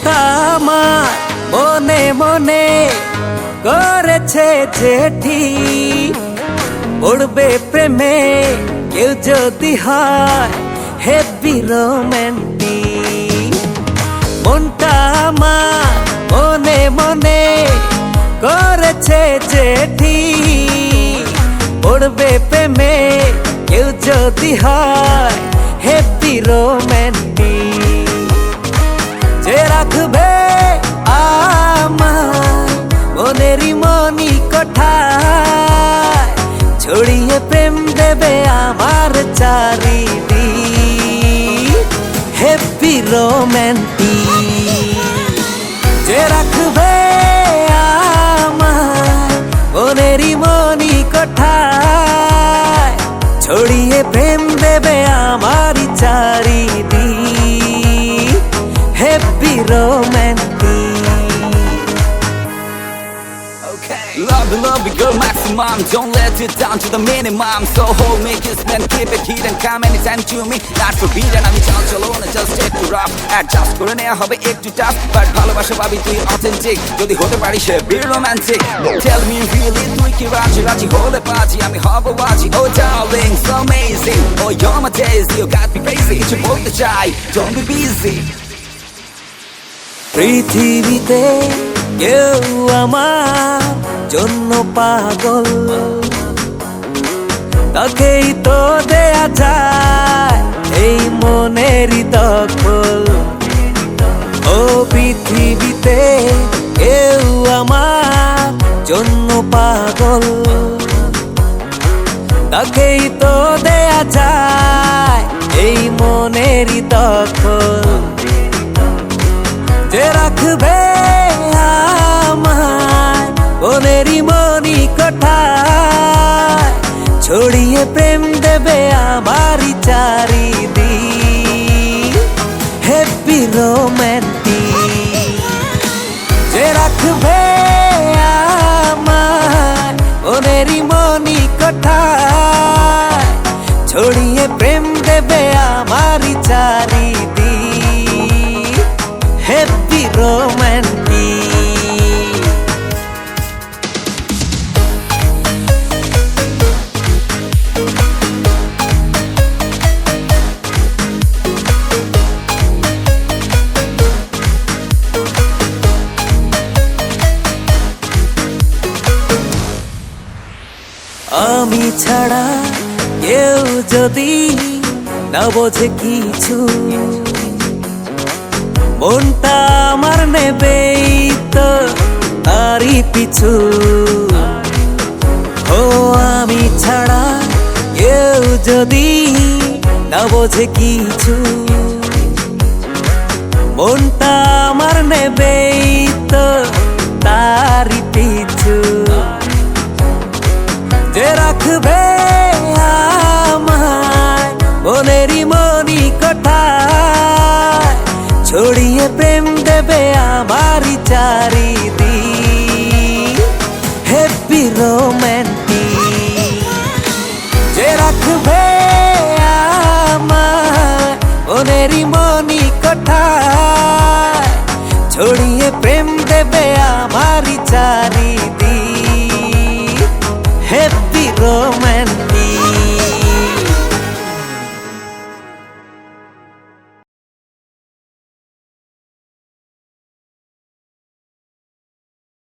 মনটা আমার মনে মনে করেছে যেটি পড়বে প্রেমে কেউ যদি হয় হেভি রোম্যান্টিক। মনটা আমার মনে মনে করেছে যেটি পড়বে প্রেমে কেউ যদি হয় হেভি রোম্যান্টিক। রাখবে আমার মনেরই মনি কোঠায় ছড়িয়ে প্রেম দেবে আমার চারিদি হ্যাপি রোম্যান্টিক যে রাখবে আমার মনেরই মনি কোঠায় ছড়িয়ে প্রেম দেবে Happy romantic Love you, love you, girl, maximum. Don't let it down to the minimum. So hold me, kiss me, and keep it hidden. Come anytime to me, not forbidden. আমি চাল চলো না just একটু rough. Adjust করে নেওয়া হবে একটু tough, but ভালোবাসা পাবি তুই authentic. যদি হতে পারিস be romantic. Tell me really তুই কি রাজি রাজি হলে পাজি আমি হব বাজি. Oh darling, so amazing. Oh you're my daisy, you got me crazy. কিছু বলতে চাই, don't be busy. পৃথিবীতে কেউ আমার জন্য পাগল। তাকেই তো দেয়া যায় এই মনেরই দখল। ও পৃথিবীতে কেউ আমার জন্য পাগল। তাকেই তো দেয়া যায় এই মনেরই দখল। মনেরই মনি কোঠায় ছড়িয়ে প্রেম দেবে আমারই চারিদি হ্যাপি রোম্যান্টিক যে রাখবে আমার মনেরই মনি কোঠায় ছড়িয়ে প্রেম দেবে আমারই চারিদি আমি ছাড়া কেউ যদি না বোঝে কিছু। মনটা আমার নেবেই তো তারই পিছু। ও, আমি ছাড়া কেউ যদি না বোঝে কিছু। মনটা আমার নেবেই যে রাখবে আমার মনেরই মনি কোঠায় ছড়িয়ে প্রেম দেবে আমারই চারিদি হ্যাপি রোম্যান্টিক যে রাখবে আমার মনেরই মনি কোঠায় ছড়িয়ে প্রেম দেবে আমারই চারিদি romantic